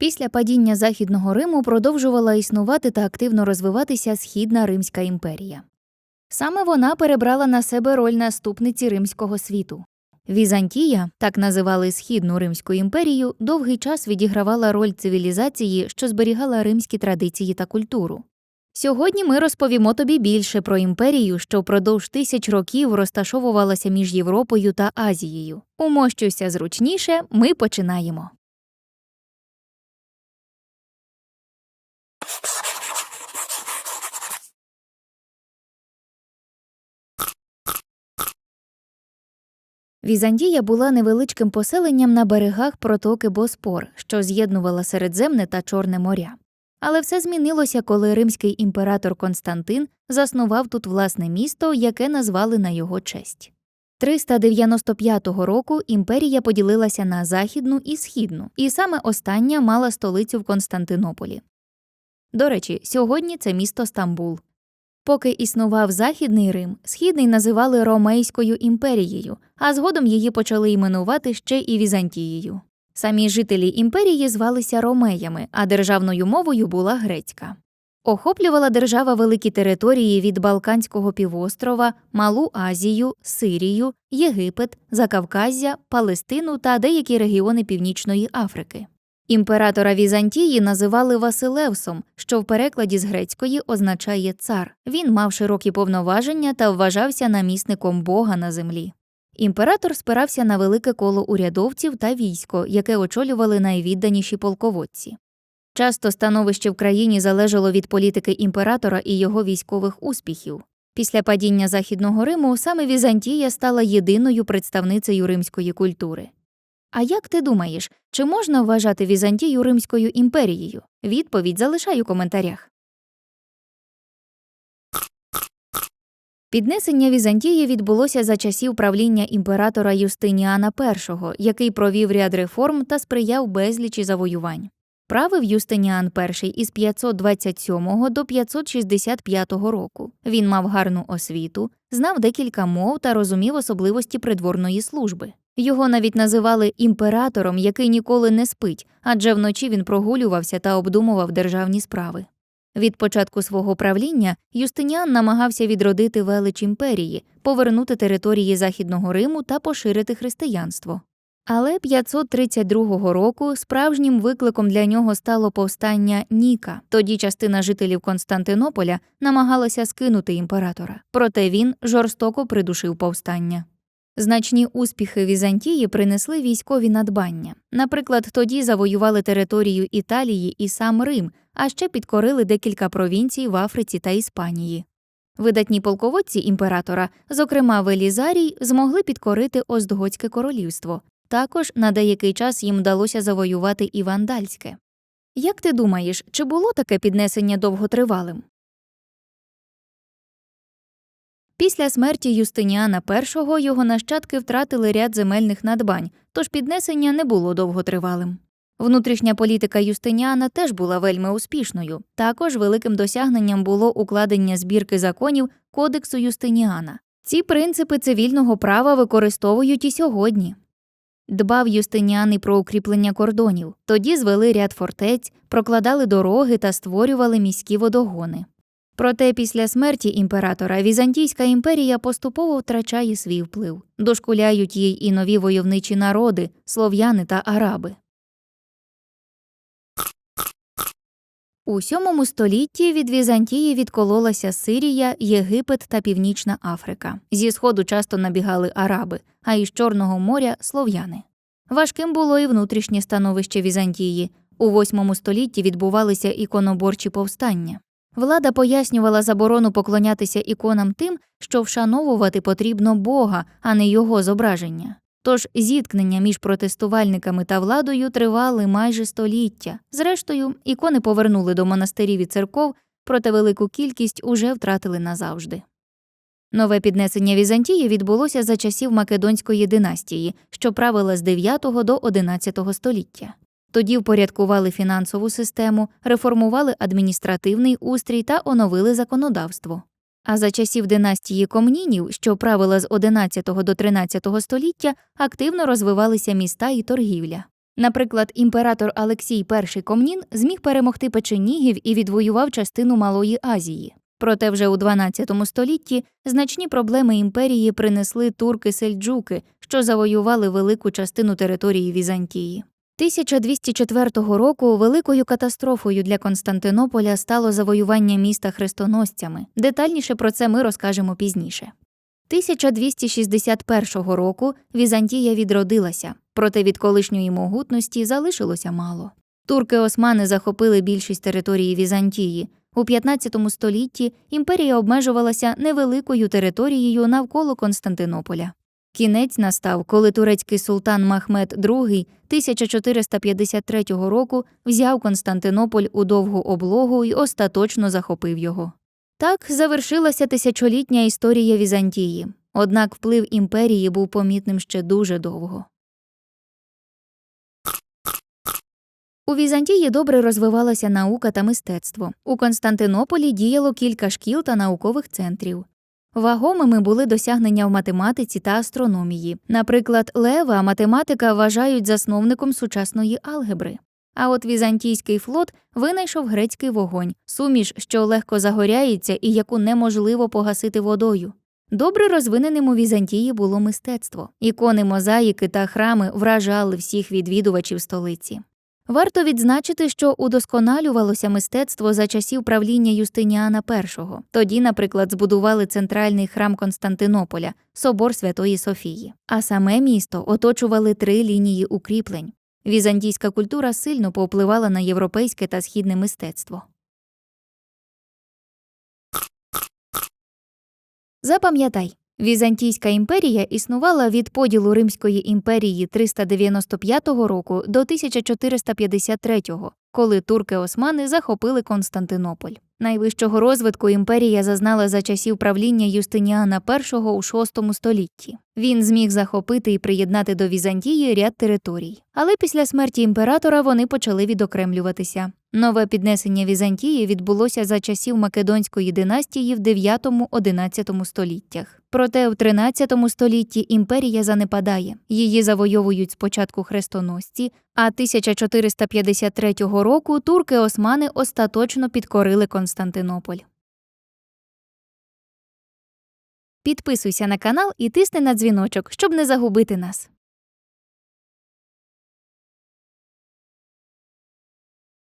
Після падіння Західного Риму продовжувала існувати та активно розвиватися Східна Римська імперія. Саме вона перебрала на себе роль наступниці римського світу. Візантія, так називали Східну Римську імперію, довгий час відігравала роль цивілізації, що зберігала римські традиції та культуру. Сьогодні ми розповімо тобі більше про імперію, що впродовж тисяч років розташовувалася між Європою та Азією. Умощуйся зручніше, ми починаємо. Візантія була невеличким поселенням на берегах протоки Боспор, що з'єднувала Середземне та Чорне моря. Але все змінилося, коли римський імператор Константин заснував тут власне місто, яке назвали на його честь. 395 року імперія поділилася на західну і східну, і саме остання мала столицю в Константинополі. До речі, сьогодні це місто Стамбул. Поки існував Західний Рим, Східний називали Ромейською імперією, а згодом її почали іменувати ще і Візантією. Самі жителі імперії звалися ромеями, а державною мовою була грецька. Охоплювала держава великі території від Балканського півострова, Малу Азію, Сирію, Єгипет, Закавказя, Палестину та деякі регіони Північної Африки. Імператора Візантії називали Василевсом, що в перекладі з грецької означає цар. Він мав широкі повноваження та вважався намісником Бога на землі. Імператор спирався на велике коло урядовців та військо, яке очолювали найвідданіші полководці. Часто становище в країні залежало від політики імператора і його військових успіхів. Після падіння Західного Риму саме Візантія стала єдиною представницею римської культури. А як ти думаєш, чи можна вважати Візантію Римською імперією? Відповідь залишай у коментарях. Піднесення Візантії відбулося за часів правління імператора Юстиніана І, який провів ряд реформ та сприяв безлічі завоювань. Правив Юстиніан І із 527 до 565 року. Він мав гарну освіту, знав декілька мов та розумів особливості придворної служби. Його навіть називали імператором, який ніколи не спить, адже вночі він прогулювався та обдумував державні справи. Від початку свого правління Юстиніан намагався відродити велич імперії, повернути території Західного Риму та поширити християнство. Але 532 року справжнім викликом для нього стало повстання Ніка. Тоді частина жителів Константинополя намагалася скинути імператора, проте він жорстоко придушив повстання. Значні успіхи Візантії принесли військові надбання. Наприклад, тоді завоювали територію Італії і сам Рим, а ще підкорили декілька провінцій в Африці та Іспанії. Видатні полководці імператора, зокрема Велізарій, змогли підкорити Остготське королівство. Також на деякий час їм вдалося завоювати і Вандальське. Як ти думаєш, чи було таке піднесення довготривалим? Після смерті Юстиніана І його нащадки втратили ряд земельних надбань, тож піднесення не було довготривалим. Внутрішня політика Юстиніана теж була вельми успішною. Також великим досягненням було укладення збірки законів Кодексу Юстиніана. Ці принципи цивільного права використовують і сьогодні. Дбав Юстиніан і про укріплення кордонів, тоді звели ряд фортець, прокладали дороги та створювали міські водогони. Проте після смерті імператора Візантійська імперія поступово втрачає свій вплив, дошкуляють їй і нові войовничі народи, слов'яни та араби. У сьомому столітті від Візантії відкололася Сирія, Єгипет та Північна Африка. Зі сходу часто набігали араби, а із Чорного моря слов'яни. Важким було і внутрішнє становище Візантії. У восьмому столітті відбувалися іконоборчі повстання. Влада пояснювала заборону поклонятися іконам тим, що вшановувати потрібно Бога, а не його зображення. Тож зіткнення між протестувальниками та владою тривали майже століття. Зрештою, ікони повернули до монастирів і церков, проте велику кількість уже втратили назавжди. Нове піднесення Візантії відбулося за часів Македонської династії, що правила з 9 до 11 століття. Тоді впорядкували фінансову систему, реформували адміністративний устрій та оновили законодавство. А за часів династії комнінів, що правила з 11 до 13 століття, активно розвивалися міста і торгівля. Наприклад, імператор Алексій І Комнін зміг перемогти печенігів і відвоював частину Малої Азії. Проте вже у XII столітті значні проблеми імперії принесли турки-сельджуки, що завоювали велику частину території Візантії. 1204 року великою катастрофою для Константинополя стало завоювання міста хрестоносцями. Детальніше про це ми розкажемо пізніше. 1261 року Візантія відродилася, проте від колишньої могутності залишилося мало. Турки-османи захопили більшість території Візантії. У 15 столітті імперія обмежувалася невеликою територією навколо Константинополя. Кінець настав, коли турецький султан Махмед II 1453 року взяв Константинополь у довгу облогу і остаточно захопив його. Так завершилася тисячолітня історія Візантії, однак вплив імперії був помітним ще дуже довго. У Візантії добре розвивалася наука та мистецтво. У Константинополі діяло кілька шкіл та наукових центрів. Вагомими були досягнення в математиці та астрономії. Наприклад, Лева математика вважають засновником сучасної алгебри. А от візантійський флот винайшов грецький вогонь, суміш, що легко загоряється і яку неможливо погасити водою. Добре розвиненим у Візантії було мистецтво. Ікони мозаїки та храми вражали всіх відвідувачів столиці. Варто відзначити, що удосконалювалося мистецтво за часів правління Юстиніана І. Тоді, наприклад, збудували центральний храм Константинополя, собор Святої Софії. А саме місто оточували три лінії укріплень. Візантійська культура сильно повпливала на європейське та східне мистецтво. Запам'ятай, Візантійська імперія існувала від поділу Римської імперії 395 року до 1453, коли турки-османи захопили Константинополь. Найвищого розвитку імперія зазнала за часів правління Юстиніана І у VI столітті. Він зміг захопити і приєднати до Візантії ряд територій. Але після смерті імператора вони почали відокремлюватися. Нове піднесення Візантії відбулося за часів Македонської династії в 9-11 століттях. Проте в 13 столітті імперія занепадає. Її завойовують спочатку хрестоносці, а 1453 року турки-османи остаточно підкорили Константинополь. Підписуйся на канал і тисни на дзвіночок, щоб не загубити нас.